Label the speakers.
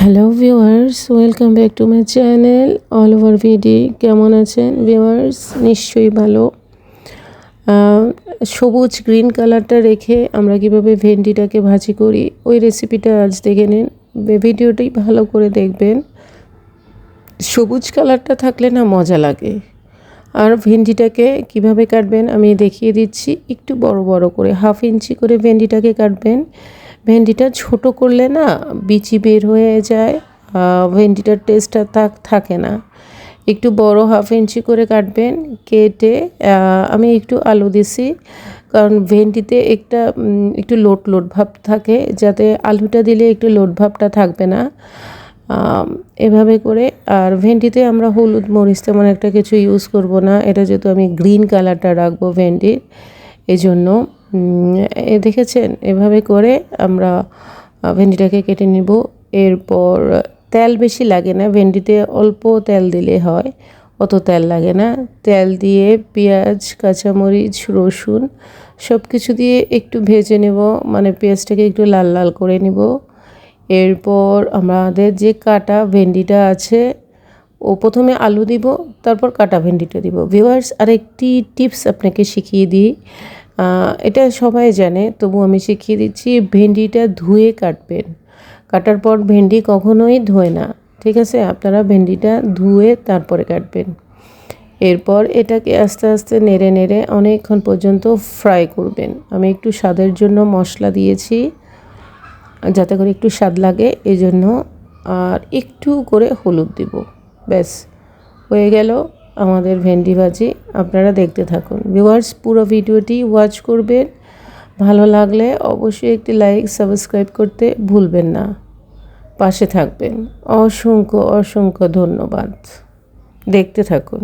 Speaker 1: Hello viewers welcome back to my channel all over ভিডি কেমন আছেন? Viewers নিশ্চয়ই ভালো। সবুজ গ্রিন কালারটা রেখে আমরা কীভাবে ভেন্ডিটাকে ভাজি করি, ওই রেসিপিটা আজ দেখে নিন। বে- ভিডিওটি ভালো করে দেখবেন। সবুজ কালারটা থাকলে না মজা লাগে। আর ভেন্ডিটাকে কীভাবে কাটবেন আমি দেখিয়ে দিচ্ছি। একটু বড় বড় করে হাফ ইঞ্চি করে ভেন্ডিটাকে কাটবেন। ভেন্ডিটা ছোট করলে না বিচি বের হয়ে যায় ভেন্ডিটার টেস্টটা থাক থাকে না। একটু বড় হাফ ইঞ্চি করে কাটবেন কেটে আমি একটু আলু দিছি কারণ ভেন্ডিতে একটা একটু লোট লোট ভাব থাকে যাতে আলুটা দিলে একটু লোট ভাবটা থাকবে না। এভাবে করে আর ভেন্ডিতে আমরা হলুদ মরিচ তেমন একটা কিছু ইউজ করব না এটা যেহেতু আমি গ্রিন কালারটা রাখব ভেন্ডির এই জন্য উম, এ দেখেছেন? এভাবে করে আমরা ভেন্ডিটাকে কেটে নিব। এরপর তেল বেশি লাগে না। ভেন্ডিতে অল্প তেল দিলে হয়। অত তেল লাগে না। তেল দিয়ে পেঁয়াজ, কাঁচামরিচ, রসুন সব কিছু দিয়ে একটু ভেজে নেব। মানে পেঁয়াজটাকে একটু লাল লাল করে নিব। এরপর আমাদের যে কাটা ভেন্ডিটা আছে, ও প্রথমে আলু দিব, তারপর কাটা ভেন্ডিটা দিব। ভিউয়ার্স, আরেকটি টিপস আপনাকে শিখিয়ে দিই। এটা সবাই জানে, তবু আমি শিখিয়ে দিচ্ছি, ভেন্ডিটা ধুয়ে কাটবেন। কাটার পর ভেন্ডি কখনোই ধোয় না, ঠিক আছে? আপনারা ভেন্ডিটা ধুয়ে তারপরে কাটবেন। এরপর এটাকে আস্তে আস্তে নেড়ে নেড়ে অনেকক্ষণ পর্যন্ত ফ্রাই করবেন। আমি একটু স্বাদের জন্য মশলা দিয়েছি, যাতে করে একটু স্বাদ লাগে এই জন্য আর একটু করে হলুদ দিব। ব্যাস, হয়ে গেল। আমাদের ভেন্ডি ভাজি, আপনারা দেখতে থাকুন। ভিউয়ার্স পুরো ভিডিওটি ওয়াচ করবেন। ভালো লাগলে অবশ্যই একটি লাইক সাবস্ক্রাইব করতে ভুলবেন না। পাশে থাকবেন। অসংখ্য অসংখ্য ধন্যবাদ। দেখতে থাকুন।